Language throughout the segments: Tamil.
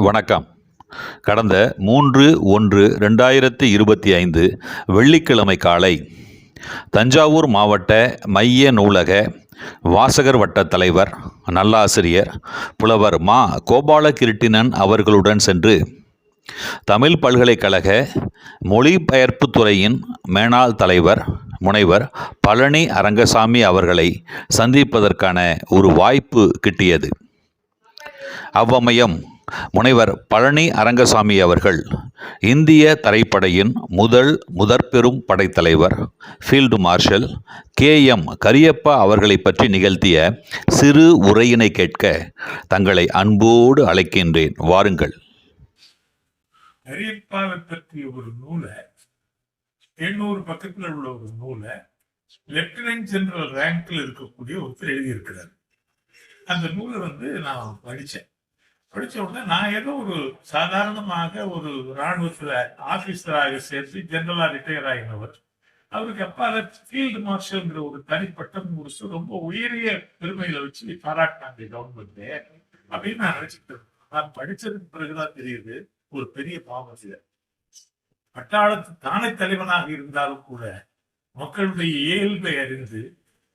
வணக்கம். கடந்த மூன்று ஒன்று ரெண்டாயிரத்தி இருபத்தி ஐந்து வெள்ளிக்கிழமை காலை தஞ்சாவூர் மாவட்ட மைய நூலக வாசகர் வட்ட தலைவர் நல்லாசிரியர் புலவர் மா. கோபாலகிருட்டிணன் அவர்களுடன் சென்று தமிழ் பல்கலைக்கழக மொழிபெயர்ப்புத் துறையின் மேனாள் தலைவர் முனைவர் பழனி அரங்கசாமி அவர்களை சந்திப்பதற்கான ஒரு வாய்ப்பு கிட்டியது. அவ்வமயம் முனைவர் பழனி அரங்கசாமி அவர்கள் இந்திய தரைப்படையின் முதல் முதற்பெரும் படைத்தலைவர் field marshal K M Cariappa அவர்களை பற்றி நிகழ்த்திய சிறு உரையினை கேட்க தங்களை அன்போடு அழைக்கின்றேன். வாருங்கள். கரியப்பாவை பற்றிய ஒரு நூலை எண்ணூறு பக்கத்தில் உள்ள ஒரு நூலை லெப்டினன்ட் ஜெனரல் ரேங்கில் இருக்கக்கூடிய ஒருத்தர் எழுதியிருக்கிறார். அந்த நூலை வந்து நான் படித்தேன். படிச்ச உடனே நான் ஏதோ ஒரு சாதாரணமாக ஒரு ராணுவத்துல ஆபீசராக சேர்த்து ஜெனரலா ரிட்டையர் ஆகினவர். அவருக்கு அப்பால ஃபீல்டு மார்ஷல்ங்கிற ஒரு தனிப்பட்டம் முடிச்சு ரொம்ப உயரிய பெருமையில வச்சு பாராட்டினாங்க கவர்மெண்ட் அப்படின்னு நான் நினைச்சிட்டு இருந்தேன். நான் படிச்சதுக்கு பிறகுதான் தெரியுது ஒரு பெரிய பாவம் இது. பட்டாளத்து தானே தலைவனாக இருந்தாலும் கூட மக்களுடைய இயல்பை அறிந்து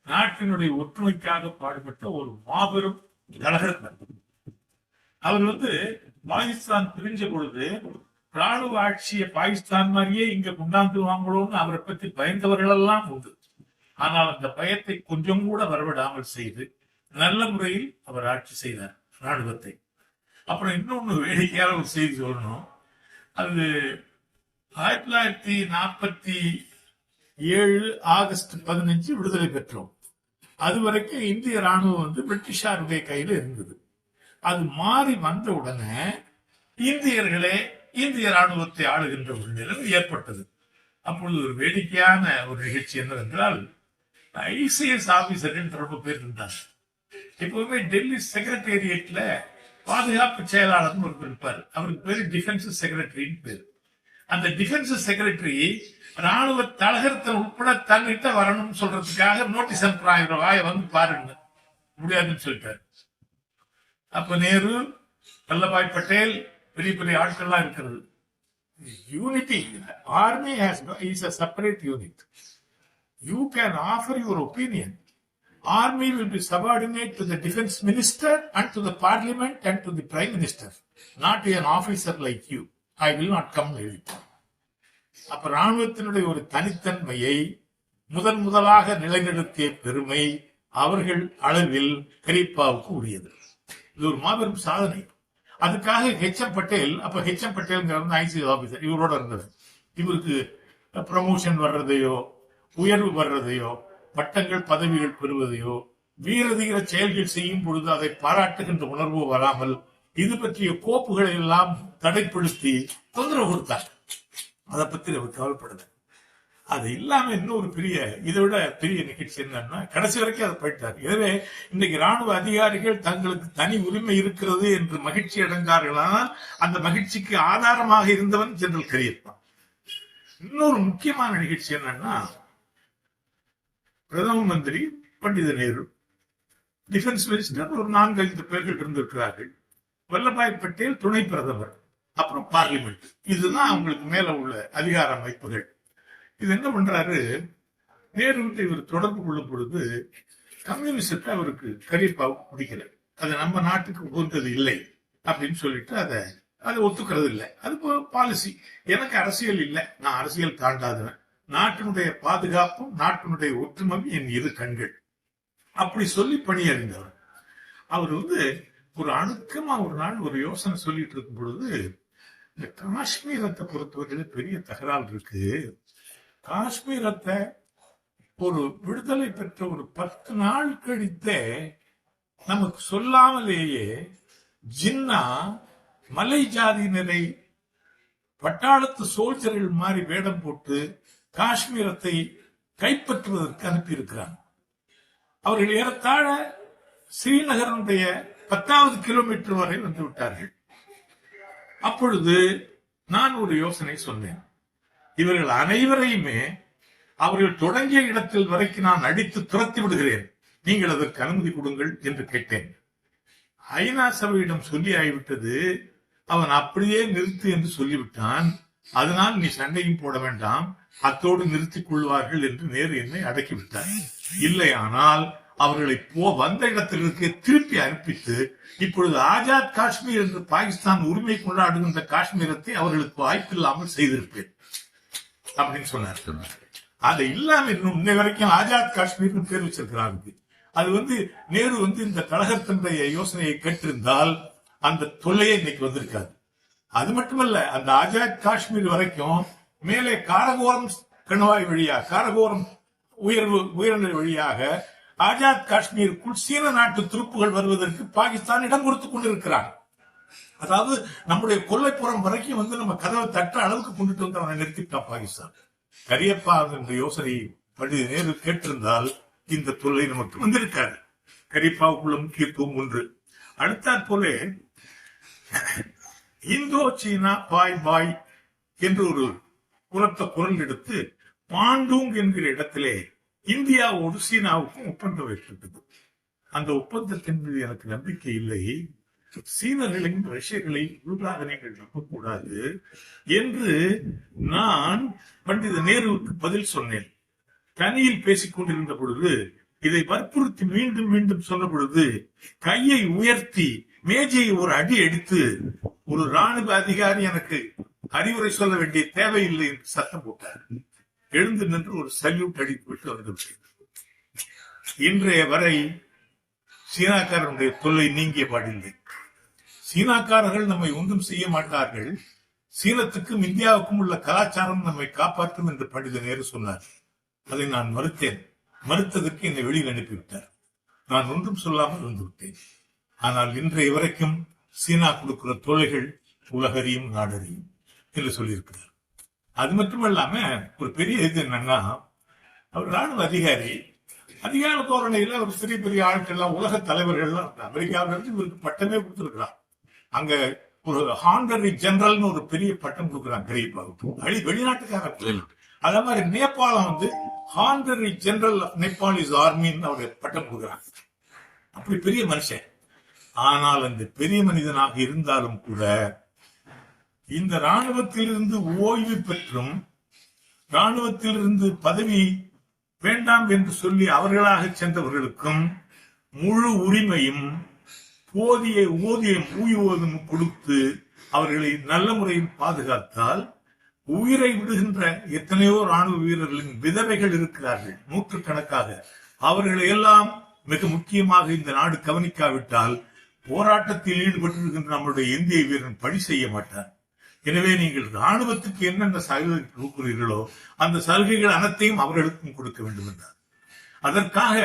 நாட்டினுடைய ஒற்றுமைக்காக பாடுபட்ட ஒரு மாபெரும் கழகத்தன் அவர் வந்து பாகிஸ்தான் பிரிஞ்ச பொழுது ராணுவ ஆட்சியை பாகிஸ்தான் மாதிரியே இங்க கொண்டாந்துருவாங்களோன்னு அவரை பத்தி பயந்தவர்கள் எல்லாம் உண்டு. ஆனால் அந்த பயத்தை கொஞ்சம் கூட வரவிடாமல் செய்து நல்ல முறையில் அவர் ஆட்சி செய்தார் ராணுவத்தை அப்புறம் இன்னொன்னு வேடிக்கையான ஒரு செய்தி சொல்லணும். அது ஆயிரத்தி தொள்ளாயிரத்தி நாற்பத்தி ஏழு ஆகஸ்ட் பதினஞ்சு விடுதலை பெற்றோம். அது வரைக்கும் இந்திய ராணுவம் வந்து பிரிட்டிஷாருடைய கையில இருந்தது. அது மாறி வந்த உடனே இந்தியர்களே இந்திய ராணுவத்தை ஆளுகின்ற ஒரு நிலைமை ஏற்பட்டது. அப்பொழுது ஒரு வேடிக்கையான ஒரு நிகழ்ச்சி என்னவென்றால் ஐசிஎஸ் ஆபீசர் ரொம்ப பேர் இருந்தார். எப்பவுமே டெல்லி செக்ரட்டேரியட்ல பாதுகாப்பு செயலாளர்னு ஒரு இருப்பார். அவருக்கு பேரு டிஃபென்ஸ் செக்ரட்டரின்னு பேர். அந்த டிஃபென்ஸ் செக்ரட்டரி ராணுவ தலகரத்தை உட்பட தன்னிட்ட வரணும்னு சொல்றதுக்காக நோட்டீஸ் அனுப்புறாங்க வாய வந்து பாருங்க. முடியாதுன்னு சொல்லிட்டாரு. அப்ப நேரு வல்லபாய் பட்டேல் பெரிய பெரிய ஆட்கள்லாம் இருக்கிறது. Unity army has is a separate unit you can offer your opinion army will be subordinate to the defence minister and to the parliament and to the prime minister not to an like you I will not come come அப்ப ராணுவத்தினுடைய ஒரு தனித்தன்மையை முதன் முதலாக நிலைநிறுத்திய பெருமை அவர்கள் அளவில் கரீப்பாவுக்கு உரியது. இது ஒரு மாபெரும் சாதனை. அதுக்காக ஹெச்எம் பட்டேல் அப்ப ஹெச்எம் பட்டேல்ங்கிற ஐசிஎஸ் ஆபீசர் இவரோட இருந்தது இவருக்கு ப்ரமோஷன் வர்றதையோ உயர்வு வர்றதையோ பட்டங்கள் பதவிகள் பெறுவதையோ வீரதீர செயல்கள் செய்யும் பொழுது அதை பாராட்டுகின்ற உணர்வு வராமல் இது பற்றிய கோப்புகளை எல்லாம் தடைப்படுத்தி தொந்தரவு கொடுத்தார். அதை பத்தி அவர் கவலைப்படுது. அது இல்லாம இன்னொரு பெரிய இதை விட பெரிய நிகழ்ச்சி என்னன்னா கடைசி வரைக்கும் அதை போயிட்டார். எனவே இன்னைக்கு ராணுவ அதிகாரிகள் தங்களுக்கு தனி உரிமை இருக்கிறது என்று மகிழ்ச்சி அடைந்தார்களானால் அந்த மகிழ்ச்சிக்கு ஆதாரமாக இருந்தவன் ஜெனரல் கரியப்பா. இன்னொரு முக்கியமான நிகழ்ச்சி என்னன்னா பிரதம மந்திரி பண்டித நேரு டிஃபென்ஸ் மினிஸ்டர் ஒரு நான்கு ஐந்து பேர்கள் இருந்திருக்கிறார்கள். வல்லபாய் பட்டேல் துணை பிரதமர் அப்புறம் பார்லிமெண்ட் இதுதான் அவங்களுக்கு மேல உள்ள அதிகார அமைப்புகள். இது என்ன பண்றாரு நேருவிட்ட இவர் தொடர்பு கொள்ளும் பொழுது கம்யூனிசத்தை அவருக்கு கரியப்பாவுக்கு பிடிக்கல. அது நம்ம நாட்டுக்கு உகந்தது இல்லை அப்படின்னு சொல்லிட்டு அதை அதை ஒத்துக்கிறது இல்லை. அது பாலிசி எனக்கு அரசியல் இல்லை. நான் அரசியல் தாண்டாதவன். நாட்டினுடைய பாதுகாப்பும் நாட்டினுடைய ஒற்றுமையும் என் இரு கண்கள். அப்படி சொல்லி பணியறிந்தவர். அவர் வந்து ஒரு அணுக்கமா ஒரு நாள் ஒரு யோசனை சொல்லிட்டு இருக்கும் பொழுது இந்த காஷ்மீரத்தை பொறுத்தவரையில பெரிய தகராறு இருக்கு. காஷ்மீரத்தை ஒரு விடுதலை பெற்ற ஒரு பத்து நாள் கழித்தே நமக்கு சொல்லாமலேயே ஜின்னா மலை ஜாதியினரை பட்டாளத்து சோல்ஜர்கள் மாதிரி வேடம் போட்டு காஷ்மீரத்தை கைப்பற்றுவதற்கு அனுப்பியிருக்கிறாங்க. அவர்கள் ஏறத்தாழ ஸ்ரீநகரனுடைய பத்தாவது கிலோமீட்டர் வரை வந்து விட்டார்கள். அப்பொழுது நான் ஒரு யோசனை சொன்னேன். இவர்கள் அனைவரையுமே அவர்கள் தொடங்கிய இடத்தில் வரைக்கும் நான் அடித்து துரத்தி விடுகிறேன். நீங்கள் அதற்கு அனுமதி கொடுங்கள் என்று கேட்டேன். ஐநா சபையிடம் சொல்லி ஆகிவிட்டது. அவன் அப்படியே நிறுத்து என்று சொல்லிவிட்டான். அதனால் நீ சண்டையும் போட வேண்டாம். அத்தோடு நிறுத்திக் கொள்வார்கள் என்று நேரு என்னை அடக்கிவிட்டார். இல்லையானால் அவர்களை போ வந்த இடத்திற்கு திருப்பி அனுப்பித்து இப்பொழுது ஆஜாத் காஷ்மீர் என்று பாகிஸ்தான் உரிமை கொண்டாடுகின்ற காஷ்மீரத்தை அவர்களுக்கு வாய்ப்பில்லாமல் செய்திருப்பேன். அப்படின்னு சொன்னார். அது இல்லாம இன்னும் இன்னை வரைக்கும் ஆஜாத் காஷ்மீர்னு பேர் வச்சிருக்கிறாங்க அது வந்து நேரு வந்து இந்த கழகத்தினுடைய யோசனையை கேட்டிருந்தால் அந்த தொல்லையே இன்னைக்கு வந்திருக்காது. அது மட்டுமல்ல அந்த ஆஜாத் காஷ்மீர் வரைக்கும் மேலே காரகோரம் கணவாய் வழியா காரகோரம் உயர்வு உயர்நிலை வழியாக ஆஜாத் காஷ்மீருக்குள் சீன நாட்டு துருப்புகள் வருவதற்கு பாகிஸ்தான் இடம் கொடுத்துக் கொண்டிருக்கிறார். அதாவது நம்முடைய கொல்லைப்புறம் வரைக்கும் வந்து நம்ம கதவை தட்ட அளவுக்கு கொண்டுட்டு வந்து அவனை நிறுத்திட்டான் பாகிஸ்தான். கரியப்பா என்ற யோசனை படி நேரு கேட்டிருந்தால் இந்த தொல்லை நமக்கு வந்திருக்காது. கரியப்பாவுக்குள்ள முக்கியத்துவம் ஒன்று. அடுத்தாற் போல இந்தோ சீனா பாய் பாய் என்று ஒரு உரத்த குரல் எடுத்து பாண்டூங் என்கிற இடத்திலே இந்தியாவோடு சீனாவுக்கும் ஒப்பந்தம் ஏற்பட்டது அந்த ஒப்பந்தத்தின் மீது எனக்கு நம்பிக்கை இல்லை. சீனர்களையும் ரஷ்யர்களையும் உள்தாக நீங்கள் நம்பக்கூடாது என்று நான் பண்டித நேருவுக்கு பதில் சொன்னேன். தனியில் பேசிக் கொண்டிருந்த பொழுது இதை வற்புறுத்தி மீண்டும் மீண்டும் சொன்ன பொழுது கையை உயர்த்தி மேஜையை ஒரு அடி அடித்து ஒரு ராணுவ அதிகாரி எனக்கு அறிவுரை சொல்ல வேண்டிய தேவையில்லை என்று சத்தம் போட்டார். எழுந்து நின்று ஒரு சல்யூட் அடித்து விட்டு வந்து இன்றைய வரை சீனாக்காரனுடைய தொல்லை நீங்கிய பாடில்லை. சீனாக்காரர்கள் நம்மை ஒன்றும் செய்ய மாட்டார்கள். சீனத்துக்கும் இந்தியாவுக்கும் உள்ள கலாச்சாரம் நம்மை காப்பாற்றும் என்று பண்டித நேரு சொன்னார். அதை நான் மறுத்தேன். மறுத்ததற்கு என்னை வெளியில் அனுப்பிவிட்டார். நான் ஒன்றும் சொல்லாமல் இருந்துவிட்டேன். ஆனால் இன்றைய வரைக்கும் சீனா கொடுக்கிற தொழில்கள் உலகறியும் நாடறியும் என்று சொல்லியிருக்கிறார். அது மட்டுமல்லாம ஒரு பெரிய இது என்னன்னா அவர் ராணுவ அதிகாரி அதிகார தோரணையில ஒரு பெரிய பெரிய ஆட்கள்லாம் உலக தலைவர்கள்லாம் அமெரிக்காவிலிருந்து இவருக்கு பட்டமே கொடுத்திருக்கிறார். அங்க ஒரு ஹாண்டரி ஜெனரல்னு ஒரு பெரிய பட்டம் கொடுக்குறாங்க கிரீப்பாவுக்கு வெளி வெளிநாட்டுக்கார அதே மாதிரி நேபாளம் வந்து ஹாண்டரி ஜெனரல் ஆஃப் நேபாளிஸ் ஆர்மின்னு அவர் பட்டம் கொடுக்குறாங்க. அப்படி பெரிய மனுஷன். ஆனால் அந்த பெரிய மனிதனாக இருந்தாலும் கூட இந்த ராணுவத்திலிருந்து ஓய்வு பெற்றும் ராணுவத்திலிருந்து பதவி வேண்டாம் என்று சொல்லி அவர்களாக சென்றவர்களுக்கும் முழு உரிமையும் போதிய ஊதியம் ஊதியம் கொடுத்து அவர்களை நல்ல முறையில் பாதுகாத்தால் உயிரை விடுகின்ற எத்தனையோ ராணுவ வீரர்களின் விதவைகள் இருக்கிறார்கள். நூற்றுக்கணக்காக. அவர்களை எல்லாம் மிக முக்கியமாக இந்த நாடு கவனிக்காவிட்டால் போராட்டத்தில் ஈடுபட்டிருக்கின்ற நம்முடைய இந்திய வீரன் பணி செய்ய மாட்டார் எனவே நீங்கள் ராணுவத்துக்கு என்னென்ன சலுகை கொடுக்கிறீர்களோ அந்த சலுகைகள் அனைத்தையும் அவர்களுக்கும் கொடுக்க வேண்டும் என்றார் அதற்காக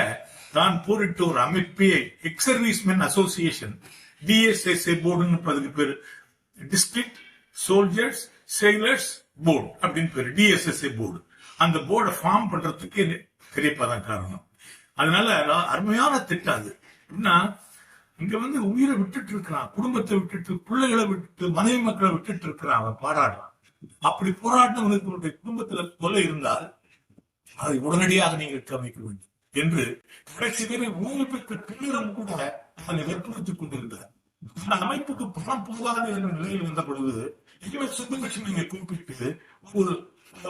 தான் போரிட்ட ஒரு அமைப்பே எக்ஸ் சர்வீஸ்மென் அசோசியேஷன் டிஎஸ்எஸ்ஏ போர்டுன்னு அதுக்கு பேர். டிஸ்ட்ரிக்ட் சோல்ஜர்ஸ் செயலர்ஸ் போர்டு அப்படின்னு பேர் டிஎஸ்எஸ்ஏ போர்டு அந்த போர்டை ஃபார்ம் பண்றதுக்கு பெரியப்பா தான் காரணம். அதனால அருமையான திட்டம் அது. என்ன இங்க வந்து உயிரை விட்டுட்டு இருக்கிறான் குடும்பத்தை விட்டுட்டு பிள்ளைகளை விட்டுட்டு மனைவி மக்களை விட்டுட்டு இருக்கிறான் அவன் பாராடுறான் அப்படி போராடினவனுக்கு உன்னுடைய குடும்பத்துல கொலை இருந்தால் அதை உடனடியாக நீங்கள் கவனிக்க வேண்டும். என்று கடைசி வரை ஓய்வு பெற்ற பின்னரும் கூட அதனை வற்புறுத்திக் கொண்டிருந்தார் அந்த அமைப்புக்கு பணம் போகாது என்ற நிலையில் வந்த பொழுது இவர் சுப்புலட்சுமியை கூப்பிட்டு ஒரு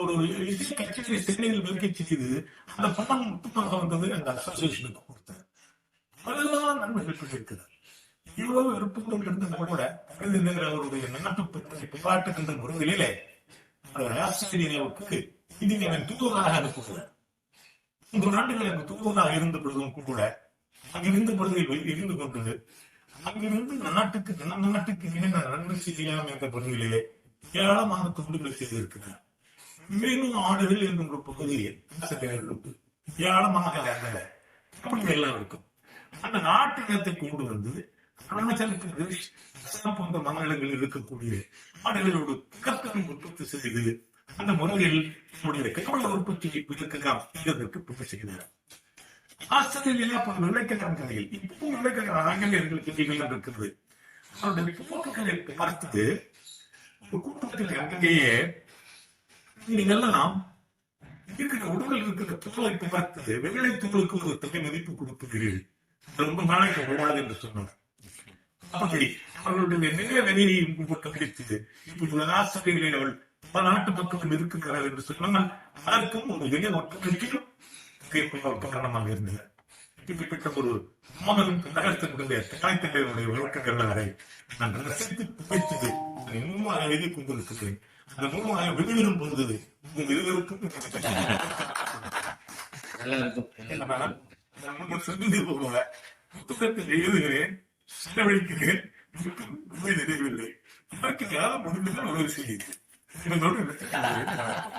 ஒரு இசை கட்சியை சென்னையில் வைக்க செய்து அந்த பணம் மொத்தமாக வந்தது அந்த அசோசியேஷனுக்கு கொடுத்தார் அதெல்லாம் நன்மைகள் பெற்றிருக்கிறார் இவ்வளவு விருப்பங்கள் கொண்டிருந்த கூட கவிஞர் அவருடைய நாட்டு பற்றி பாராட்டுகின்ற முறையிலே ஆசிரியருக்கு ஆஸ்திரேலியாவுக்கு இந்தியன் தூதராக அனுப்புகிறார் மூன்று ஆண்டுகள் அந்த தூதுவராக இருந்த பொழுதும் கூட அங்கிருந்த பொழுதில் இருந்து கொண்டு அங்கிருந்து நாட்டுக்கு நம் நாட்டுக்கு என்ன நன்மை செய்யலாம் என்ற பகுதியிலே ஏராளமான தொண்டுகளை செய்திருக்கிறார். மேலும் ஆடுகள் என்னும் ஒரு பகுதியில் ஏராளமாக அப்படி எல்லாம் இருக்கும். அந்த நாட்டு நிலத்தை கொண்டு வந்து அருணாச்சல பிரதேஷ் அசாம் போன்ற மாநிலங்களில் இருக்கக்கூடிய ஆடுகளோடு கற்கனை உற்பத்தி செய்து அந்த முறையில் நம்முடைய கப்பல் உற்பத்தியை பெருக்கலாம் என்பதற்கு துணை செய்கிறார். ஆஸ்திரேலியா போன்ற விளைக்கலாங்கரையில் இப்பவும் விளைக்கல ஆங்கிலேயர்களுக்கு நீங்கள் இருக்கிறது அவருடைய போக்குகளை பார்த்து ஒரு கூட்டத்தில் அங்கேயே நீங்கெல்லாம் இருக்கிற உடலில் இருக்கிற தோலை பார்த்து வெள்ளை தோலுக்கு ஒரு தொகை மதிப்பு கொடுப்பீர்கள். ரொம்ப நாளைக்கு விடாது என்று சொன்னார். அப்படி அவர்களுடைய நிறைய வெளியையும் கண்டித்து இப்படி ஆசிரியர்களை அவள் பல நாட்டு மக்களும் இருக்கிறார் என்று சொன்னால் அதற்கும் ஒரு பெரிய ஒற்றுமைக்கும் காரணமாக இருந்தது இப்படிப்பட்ட ஒரு மாபெரும் நகரத்தினுடைய தாய்த்தந்தையருடைய விளக்கங்கள் வரை நான் ரசித்து புகைத்தது. இன்னும் எழுதி கொண்டிருக்கிறேன். அந்த நூலாக வெளிவரும் பொழுது உங்கள் இருவருக்கும் நான் சொன்னது போல புத்தகத்தில் எழுதுகிறேன் செலவழிக்கிறேன் 이런 노래를 왜 이렇게 그러니까